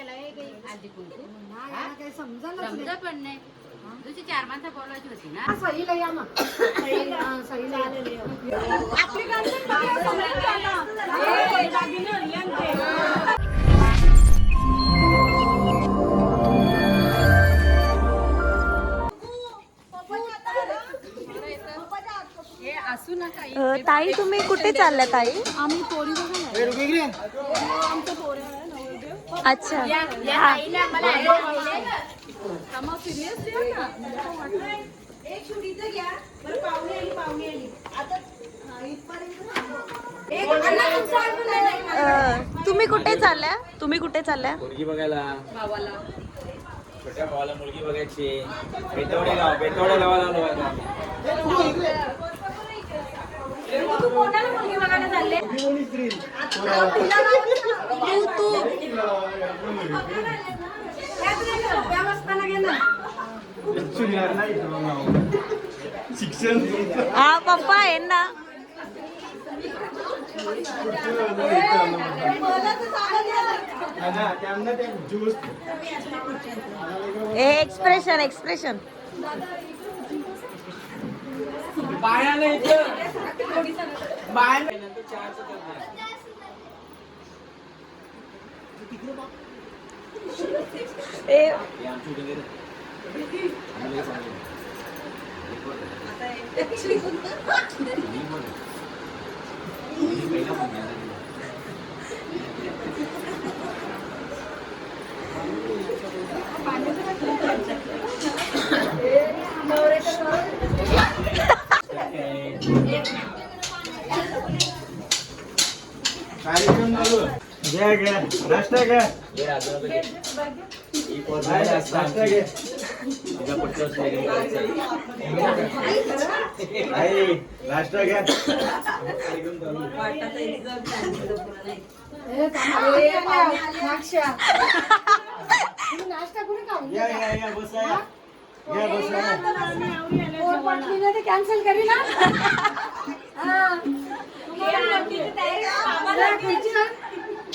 केला हे काही हळदी कुंकू नाही, मला काही समजलंच नाही. समजा पण नाही तुझी चार माणसं बोलवायची होती ना सहीला या मग सही- सहीला या. आपली गाडी पण समजून जा ना. दागिने हरियाणचे. अ, ताई तुम्ही कुठे चालल्या ताई आम्ही पोरी बघा आमचं पोरे अच्छा. हा. तुम्ही कुठे चालल्या? तुम्ही कुठे चालल्या? मुलगी बघायला. छोट्या भावाला मुलगी बघायची. बेतवडे गाव बेतवडे गावाला आलो आता. हा पप्पा आहे ना. एक्सप्रेशन एक्सप्रेशन बायाला इथं. बायाला नंतर चहाचं करते. ए हे आमची उद्या गेलं. आम्ही लगेच सांगू. मी बोल. मी पहिला फोन केला. घ्या घ्या नाश्ता घ्या हे राजूला घे. ही पोरगी आहे जास्त आमची. तिच्या पुढच्यावर नाश्ता घ्या नाश्ता कुठे खाऊन या या या बसा या. या बसा. पोट पाटली नाही तर कॅन्सल करी ना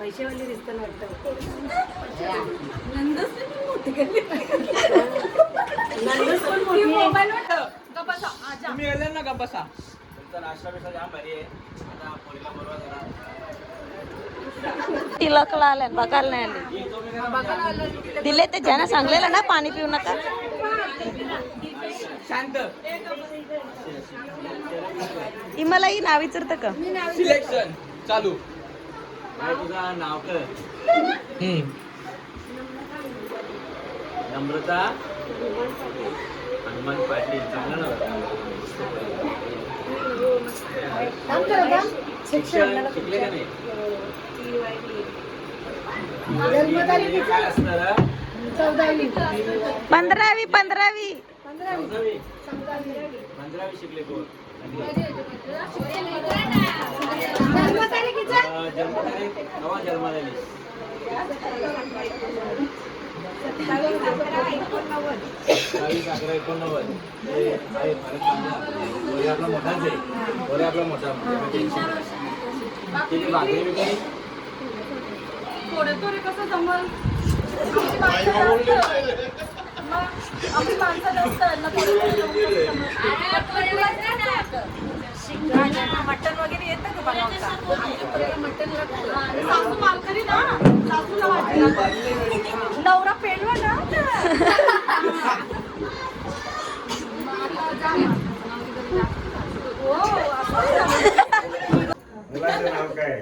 पैसेवाली दिसत वाटतं. तुम्ही गेले ना का बसा तिलकला आल्या बघायला नाही आली. दिले ते ज्यानं सांगलेलं ना पाणी पिऊ नका. शांत. ही मला ही नाव विचारतं का? सिलेक्शन. चालू. तुझा नाव कर नम्रता हनुमान पाटील चांगलं नाव. काम करा का? शिक्षण शिकले का नाही? जन्मतारीख काय असणार पंधरावी पंधरावी. चौदावी. पंधरावी शिकले कोण? जन्मतारीख नवा जन्माला अकरा एकोणनव्वद. हे आहे भारत आपला. मोठाच आहे वरे आपला मोठा टेन्शन किती भाकरी बिकरी थोडे थोडे कसं जमल. आमची माणसं जास्त. नवरा पेलवा ना हो असं मुलाचं नाव काय?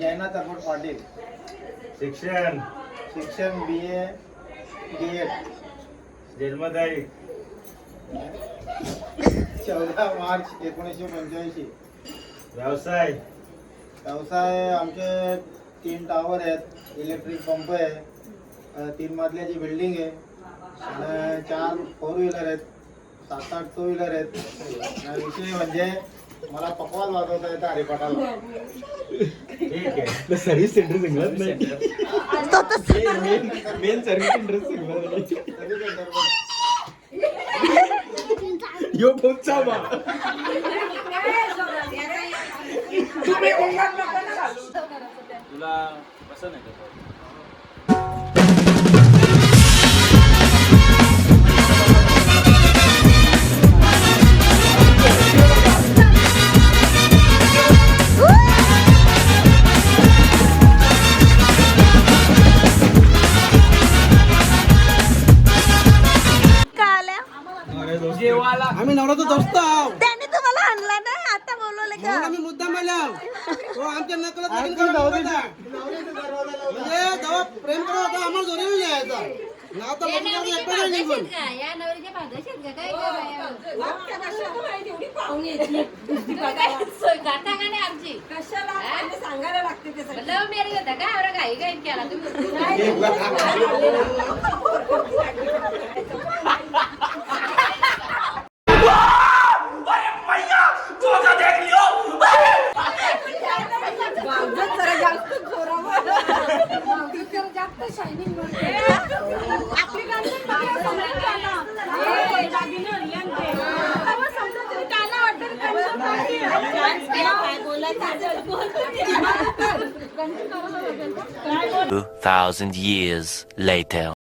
जयनाथ अकोट पाटील. शिक्षण? शिक्षण बी ए डी एड जन्मतारीख? चौदा मार्च एकोणीसशे पंच्याऐंशी. व्यवसाय? व्यवसाय आमचे तीन टावर आहेत. इलेक्ट्रिक पंप आहे. तीन मजल्याची बिल्डिंग आहे आणि चार फोर व्हीलर आहेत सात आठ टू व्हीलर आहेत. विषय म्हणजे मला पकवाज वाजवता येतं हरिपाठाला. ठीक आहे. सर्व्हिस सेंटर नाही मेन सर्व्हिस सेंटर सांगत यो बहुत चावा तुला कसं नाही का पावसाचे निघून? या नवरीचे पावसाचे आहेत का? काय काय गाता का? नाही आमची? सांगायला लागते ते सगळं. लव मॅरेज होता का? एवढा घाई घाई केला तुम्ही. जरा जास्त जोरावर. जरा जास्त shining 2,000 years later.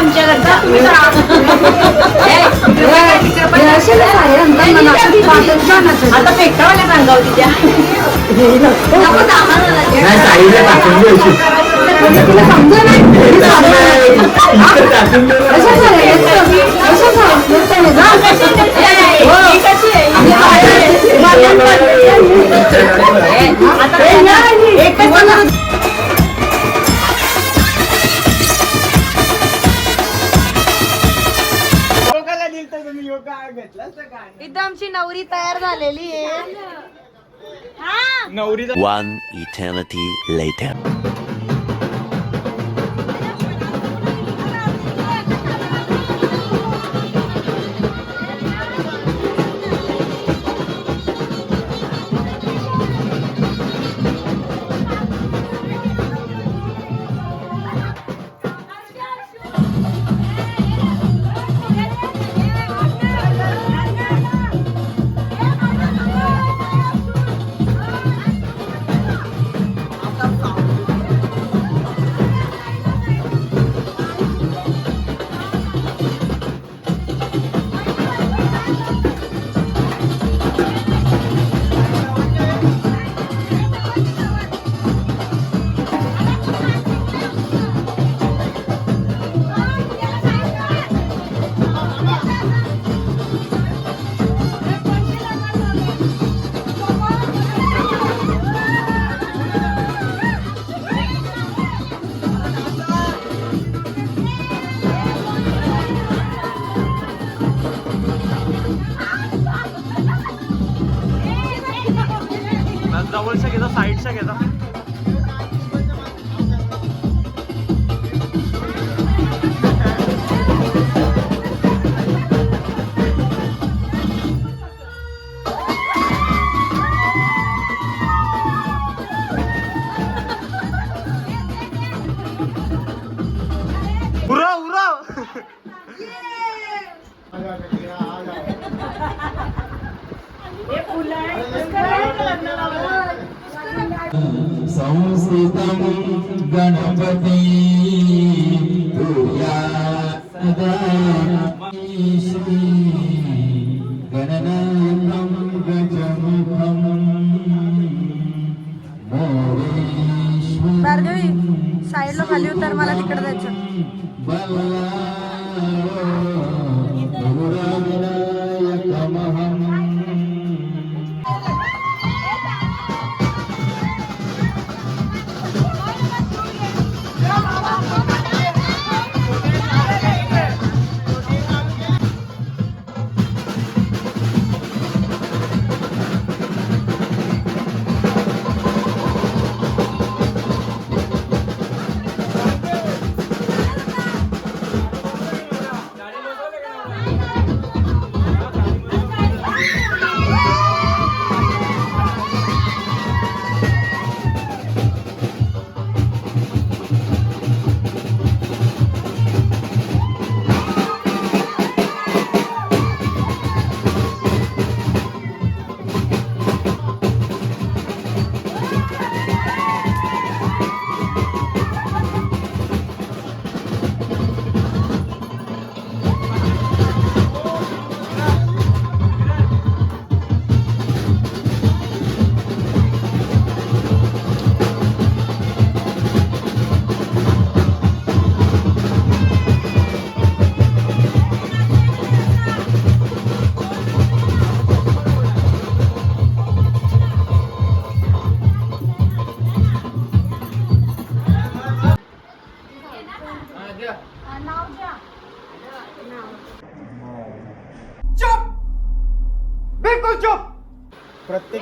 आमच्या घरचा. तुम्ही तर आता पेट्रोल सांगाव तिच्या नको सामान नाही One eternity later. गणपति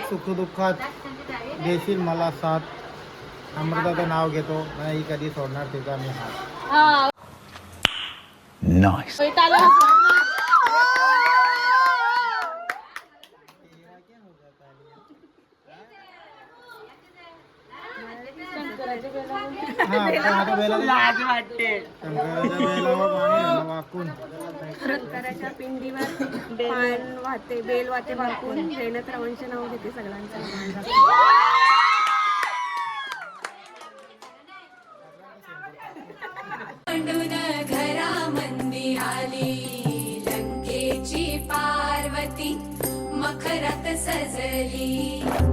सुखदुःखात देशील मला साथ. अमृताचं नाव घेतो. नाही कधी सोडणार तिचा मी हात. Nice. हा, पण आता बेला- शंकराच्या बेलावर पाणी आलं वाकून शंकराच्या पिंडीवर पान वाहते बेल वाहते वाकून. जैनत रावांचे नाव घेते सगळ्यांचं. म्हणून घरामंदी आली लंकेची पार्वती मखरात सजली.